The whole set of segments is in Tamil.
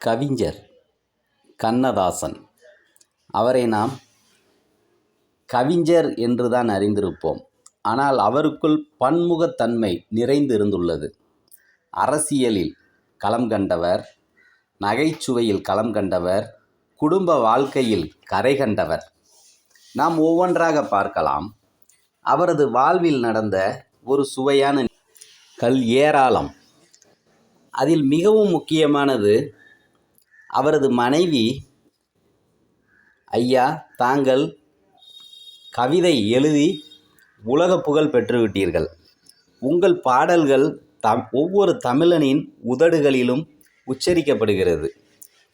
கவிஞர் கண்ணதாசன். அவரை நாம் கவிஞர் என்று தான் அறிந்திருப்போம். ஆனால் அவருக்குள் பன்முகத்தன்மை நிறைந்து இருந்துள்ளது அரசியலில் களம் கண்டவர் நகைச்சுவையில் களம் கண்டவர் குடும்ப வாழ்க்கையில் கரை கண்டவர். நாம் ஒவ்வொன்றாக பார்க்கலாம். அவரது வாழ்வில் நடந்த ஒரு சுவையான கல் ஏராளம். அதில் மிகவும் முக்கியமானது அவரது மனைவி ஐயா தாங்கள் கவிதை எழுதி உலக புகழ் பெற்றுவிட்டீர்கள். உங்கள் பாடல்கள் தம் ஒவ்வொரு தமிழனின் உதடுகளிலும் உச்சரிக்கப்படுகிறது.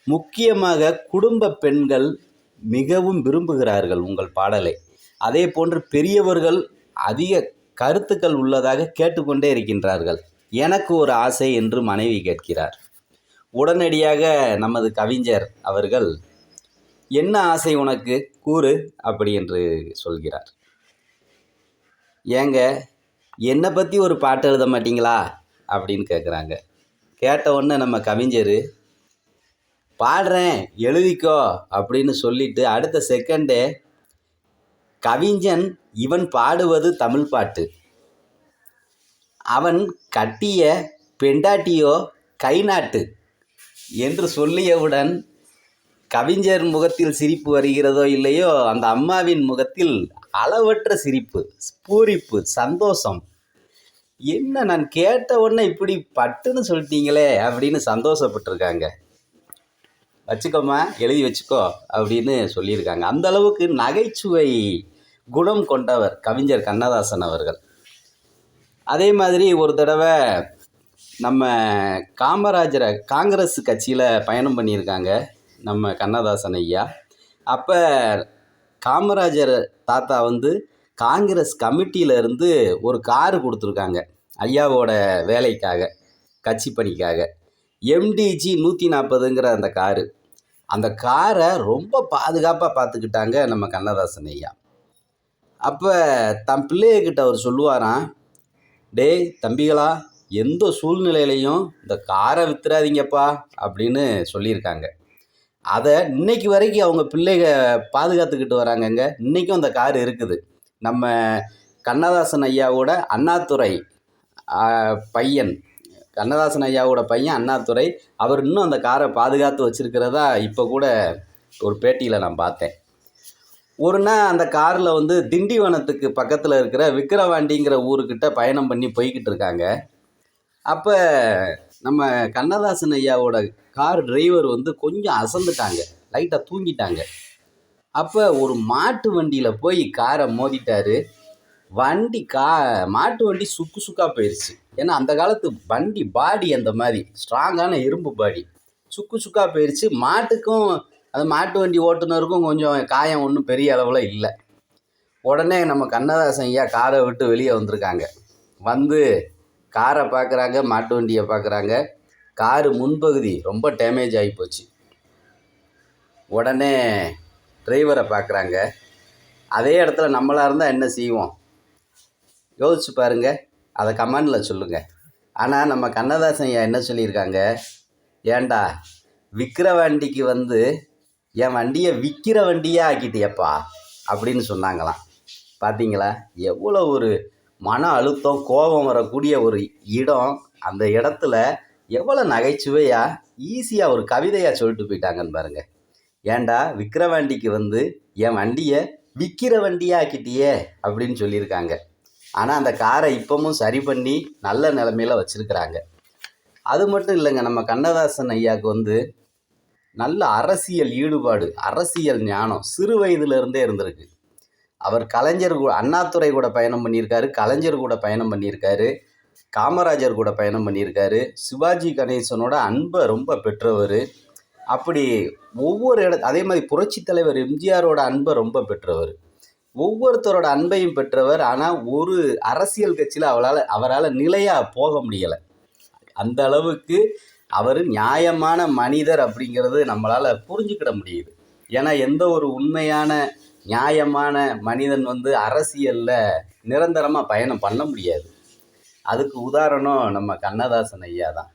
முக்கியமாக குடும்ப பெண்கள் மிகவும் விரும்புகிறார்கள் உங்கள் பாடலை. அதே போன்று பெரியவர்கள் அதிக கருத்துக்கள் உள்ளதாக கேட்டுக்கொண்டே இருக்கின்றார்கள். எனக்கு ஒரு ஆசை என்று மனைவி கேட்கிறார். உடனடியாக நமது கவிஞர் அவர்கள் என்ன ஆசை உனக்கு? கூறு அப்படி என்று சொல்கிறார். ஏங்க என்னை பற்றி ஒரு பாட்டு எழுத மாட்டீங்களா? அப்படின்னு கேட்குறாங்க கேட்ட உடனே நம்ம கவிஞர் பாடுறேன் எழுதிக்கோ அப்படின்னு சொல்லிட்டு அடுத்த செகண்டே கவிஞன் இவன் பாடுவது தமிழ் பாட்டு. அவன் கட்டிய பெண்டாட்டியோ கை நாட்டு. என்று சொல்லியவுடன் கவிஞர் முகத்தில் சிரிப்பு வருகிறதோ இல்லையோ அந்த அம்மாவின் முகத்தில் அளவற்ற சிரிப்பு பூரிப்பு சந்தோஷம். என்ன நான் கேட்ட உடனே இப்படி பட்டுன்னு சொல்லிட்டீங்களே அப்படின்னு சந்தோஷப்பட்டிருக்காங்க. வச்சுக்கோமா எழுதி வச்சுக்கோ அப்படின்னு சொல்லியிருக்காங்க. அந்த அளவுக்கு நகைச்சுவை குணம் கொண்டவர் கவிஞர் கண்ணதாசன் அவர்கள். அதே மாதிரி ஒரு தடவை நம்ம காமராஜரை காங்கிரஸ் கட்சியில் பயணம் பண்ணியிருக்காங்க நம்ம கண்ணதாசன் ஐயா. அப்போ காமராஜர் தாத்தா வந்து காங்கிரஸ் கமிட்டியில இருந்து ஒரு காரு கொடுத்துருக்காங்க ஐயாவோட வேலைக்காக கட்சி பணிக்காக. எம்டிஜி நூற்றி நாற்பதுங்கிற அந்த காரு. அந்த காரை ரொம்ப பாதுகாப்பாக பார்த்துக்கிட்டாங்க நம்ம கண்ணதாசன் ஐயா. அப்போ தன் பிள்ளையக்கிட்ட அவர் சொல்லுவாராம் டேய் தம்பிகளா எந்த சூழ்நிலையிலையும் இந்த காரை வித்துறாதீங்கப்பா அப்படின்னு சொல்லியிருக்காங்க. அதை இன்னைக்கு வரைக்கும் அவங்க பிள்ளைக பாதுகாத்துக்கிட்டு வராங்கங்க. இன்றைக்கும் அந்த கார் இருக்குது. நம்ம கண்ணதாசன் ஐயாவோட அண்ணாதுரை பையன். கண்ணதாசன் ஐயாவோட பையன் அண்ணாதுரை அவர் இன்னும் அந்த காரை பாதுகாத்து வச்சிருக்கிறதா இப்போ கூட ஒரு பேட்டியில் நான் பார்த்தேன். ஒரு நாள் அந்த காரில் வந்து திண்டிவனத்துக்கு பக்கத்தில் இருக்கிற விக்கிரவாண்டிங்கிற ஊருக்கிட்ட பயணம் பண்ணி போய்கிட்டு இருக்காங்க. அப்போ நம்ம கண்ணதாசன் ஐயாவோட கார் டிரைவர் வந்து கொஞ்சம் அசந்துட்டாங்க. லைட்டாக தூங்கிட்டாங்க. அப்போ ஒரு மாட்டு வண்டியில் போய் காரை மோதிட்டார். வண்டி கா மாட்டு வண்டி சுக்கு சுக்காக போயிடுச்சு ஏன்னா அந்த காலத்து வண்டி பாடி அந்த மாதிரி ஸ்ட்ராங்கான இரும்பு பாடி சுக்கு சுக்காக போயிடுச்சு மாட்டுக்கும் அந்த மாட்டு வண்டி ஓட்டுநருக்கும் கொஞ்சம் காயம் ஒன்றும் பெரிய அளவில் இல்லை. உடனே நம்ம கண்ணதாசன் ஐயா காரை விட்டு வெளியே வந்திருக்காங்க. வந்து காரை பார்க்குறாங்க மாட்டு வண்டியை பார்க்குறாங்க. காரு முன்பகுதி ரொம்ப டேமேஜ் ஆகி போச்சு. உடனே டிரைவரை பார்க்குறாங்க. அதே இடத்துல நம்மளாக இருந்தால் என்ன செய்வோம்? யோசிச்சு பாருங்க. அதை கமெண்டில் சொல்லுங்கள் ஆனால் நம்ம கண்ணதாசன் ஐயா என்ன சொல்லியிருக்காங்க? ஏன்டா விற்கிற வண்டிக்கு வந்து என் வண்டியை விற்கிற வண்டியாக ஆக்கிட்டியப்பா? அப்படின்னு சொன்னாங்களாம். பார்த்தீங்களா எவ்வளோ ஒரு மன அழுத்தம் கோபம் வரக்கூடிய ஒரு இடம் அந்த இடத்துல எவ்வளோ நகைச்சுவையாக ஈஸியாக ஒரு கவிதையாக சொல்லிட்டு போயிட்டாங்கன்னு பாருங்கள் ஏன்டா விற்கிற வண்டிக்கு வந்து என் வண்டியை விற்கிற வண்டியாக்கிட்டியே அப்படின்னு சொல்லியிருக்காங்க. ஆனால் அந்த காரை இப்போவும் சரி பண்ணி நல்ல நிலமையில வச்சுருக்கிறாங்க. அது மட்டும் இல்லைங்க நம்ம கண்ணதாசன் ஐயாவுக்கு வந்து நல்ல அரசியல் ஈடுபாடு அரசியல் ஞானம் சிறு வயதுலேருந்தே இருந்திருக்கு. அவர் கலைஞர் கூட அண்ணாதுரை கூட பயணம் பண்ணியிருக்காரு கலைஞர் கூட பயணம் பண்ணியிருக்காரு காமராஜர் கூட பயணம் பண்ணியிருக்காரு சிவாஜி கணேசனோட அன்பை ரொம்ப பெற்றவர். அப்படி ஒவ்வொரு இட அதே மாதிரி புரட்சித் தலைவர் எம்ஜிஆரோட அன்பை ரொம்ப பெற்றவர். ஒவ்வொருத்தரோட அன்பையும் பெற்றவர் ஆனால் ஒரு அரசியல் கட்சியில் அவளால் அவரால் நிலையாக போக முடியலை. அந்த அளவுக்கு அவர் நியாயமான மனிதர் அப்படிங்கிறது நம்மளால் புரிஞ்சுக்கிட முடியுது. ஏன்னா எந்த ஒரு உண்மையான நியாயமான மனிதன் வந்து அரசியலில் நிரந்தரமாக பயணம் பண்ண முடியாது. அதுக்கு உதாரணம் நம்ம கண்ணதாசன் ஐயா தான்.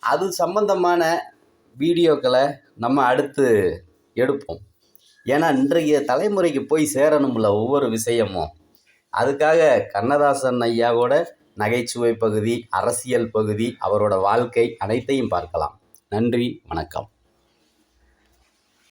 அது சம்பந்தமான வீடியோக்களை நம்ம அடுத்து எடுப்போம். ஏன்னா இன்றைய தலைமுறைக்கு போய் சேரணும்ல ஒவ்வொரு விஷயமும். அதுக்காக கண்ணதாசன் ஐயாவோட நகைச்சுவை பகுதி அரசியல் பகுதி அவரோட வாழ்க்கை அனைத்தையும் பார்க்கலாம். நன்றி வணக்கம்.